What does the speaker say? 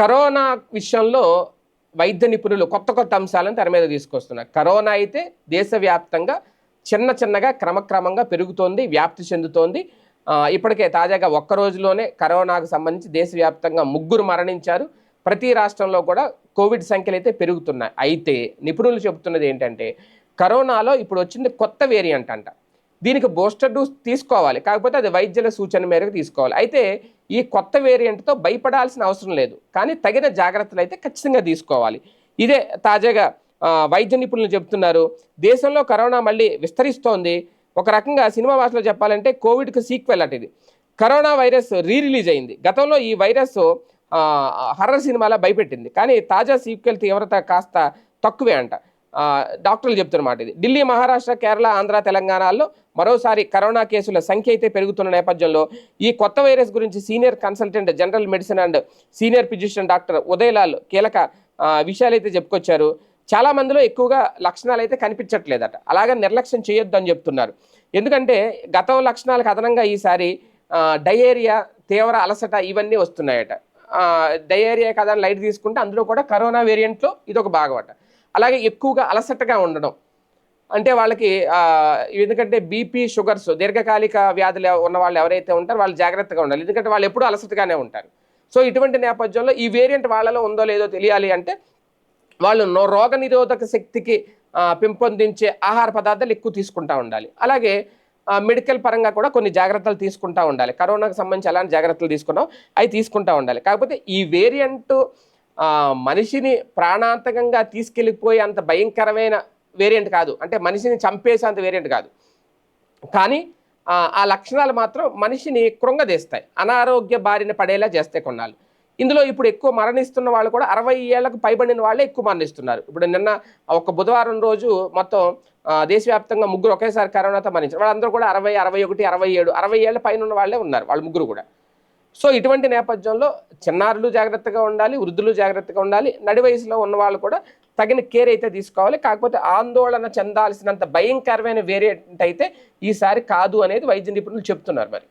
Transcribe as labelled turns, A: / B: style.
A: Corona విషయంలో వైద్య నిపుణులు కొత్త కొత్త అంశాలను తెర మీద తీసుకొస్తున్నారు. కరోనా అయితే దేశవ్యాప్తంగా చిన్న చిన్నగా క్రమక్రమంగా పెరుగుతోంది వ్యాప్తి చెందుతోంది. ఇప్పటికే తాజాగా ఒక్క రోజులోనే కరోనాకు సంబంధించి దేశవ్యాప్తంగా ముగ్గురు మరణించారు. ప్రతి రాష్ట్రంలో కూడా కోవిడ్ సంఖ్యలు అయితే పెరుగుతున్నాయి. అయితే నిపుణులు చెబుతున్నది ఏంటంటే కరోనాలో ఇప్పుడు వచ్చింది కొత్త వేరియంట్ అంట. దీనికి బూస్టర్ డోస్ తీసుకోవాలి. కాకపోతే అది వైద్యుల సూచన మేరకు తీసుకోవాలి. అయితే ఈ కొత్త వేరియంట్తో భయపడాల్సిన అవసరం లేదు. కానీ తగిన జాగ్రత్తలు అయితే ఖచ్చితంగా తీసుకోవాలి. ఇదే తాజాగా వైద్య నిపుణులు చెబుతున్నారు. దేశంలో కరోనా మళ్ళీ విస్తరిస్తోంది. ఒక రకంగా సినిమా భాషలో చెప్పాలంటే కోవిడ్కి సీక్వెల్ అటు ఇది. కరోనా వైరస్ రీ రిలీజ్ అయింది. గతంలో ఈ వైరస్ హర్రర్ సినిమాలా భయపెట్టింది. కానీ తాజా సీక్వెల్ తీవ్రత కాస్త తక్కువే అంట. డాక్టర్లు చెప్తున్నమాట ఇది. ఢిల్లీ మహారాష్ట్ర కేరళ ఆంధ్ర తెలంగాణలో మరోసారి కరోనా కేసుల సంఖ్య అయితే పెరుగుతున్న నేపథ్యంలో ఈ కొత్త వైరస్ గురించి senior consultant general medicine and senior physician doctor Udayalal కీలక విషయాలు అయితే చెప్పుకొచ్చారు. చాలా మందిలో ఎక్కువగా లక్షణాలు అయితే కనిపించట్లేదట. అలాగే నిర్లక్ష్యం చేయొద్దు అని చెప్తున్నారు. ఎందుకంటే గతం లక్షణాలకు అదనంగా ఈసారి డయేరియా తీవ్ర అలసట ఇవన్నీ వస్తున్నాయట. డయేరియా కదా అని లైట్ తీసుకుంటే అందులో కూడా కరోనా వేరియంట్లో ఇదొక భాగం అట అలాగే ఎక్కువగా అలసటగా ఉండడం. అంటే వాళ్ళకి ఎందుకంటే బీపీ షుగర్స్ దీర్ఘకాలిక వ్యాధులు ఉన్న వాళ్ళు ఎవరైతే ఉంటారో వాళ్ళు జాగ్రత్తగా ఉండాలి. ఎందుకంటే వాళ్ళు ఎప్పుడూ అలసటగానే ఉంటారు. సో ఇటువంటి నేపథ్యంలో ఈ వేరియంట్ వాళ్ళలో ఉందో లేదో తెలియాలి అంటే వాళ్ళు నో రోగ నిరోధక శక్తికి పెంపొందించే ఆహార పదార్థాలు ఎక్కువ తీసుకుంటూ ఉండాలి. అలాగే మెడికల్ పరంగా కూడా కొన్ని జాగ్రత్తలు తీసుకుంటా ఉండాలి. కరోనాకు సంబంధించి ఎలాంటి జాగ్రత్తలు తీసుకున్నాం అవి తీసుకుంటూ ఉండాలి. కాకపోతే ఈ వేరియంట్ మనిషిని ప్రాణాంతకంగా తీసుకెళ్ళిపోయే అంత భయంకరమైన వేరియంట్ కాదు. అంటే మనిషిని చంపేసే అంత వేరియంట్ కాదు. కానీ ఆ, లక్షణాలు మాత్రం మనిషిని కృంగదీస్తాయి. అనారోగ్య బారిన పడేలా చేస్తాయి కొన్నాళ్ళు. ఇందులో ఇప్పుడు ఎక్కువ మరణిస్తున్న వాళ్ళు కూడా అరవై ఏళ్ళకు పైబడిన వాళ్ళే ఎక్కువ మరణిస్తున్నారు. ఇప్పుడు నిన్న ఒక బుధవారం రోజు మొత్తం దేశవ్యాప్తంగా ముగ్గురు ఒకేసారి కరోనాతో మరణించారు. వాళ్ళందరూ కూడా అరవై అరవై ఒకటి అరవై ఏడు అరవై ఏళ్ళ పైన ఉన్న వాళ్ళే ఉన్నారు వాళ్ళు ముగ్గురు కూడా. సో ఇటువంటి నేపథ్యంలో చిన్నారులు జాగ్రత్తగా ఉండాలి వృద్ధులు జాగ్రత్తగా ఉండాలి నడి వయసులో ఉన్న వాళ్ళు కూడా తగిన కేర్ అయితే తీసుకోవాలి. కాకపోతే ఆందోళన చెందాల్సినంత భయంకరమైన వేరియంట్ అయితే ఈసారి కాదు అనేది వైద్య నిపుణులు చెప్తున్నారు మరి.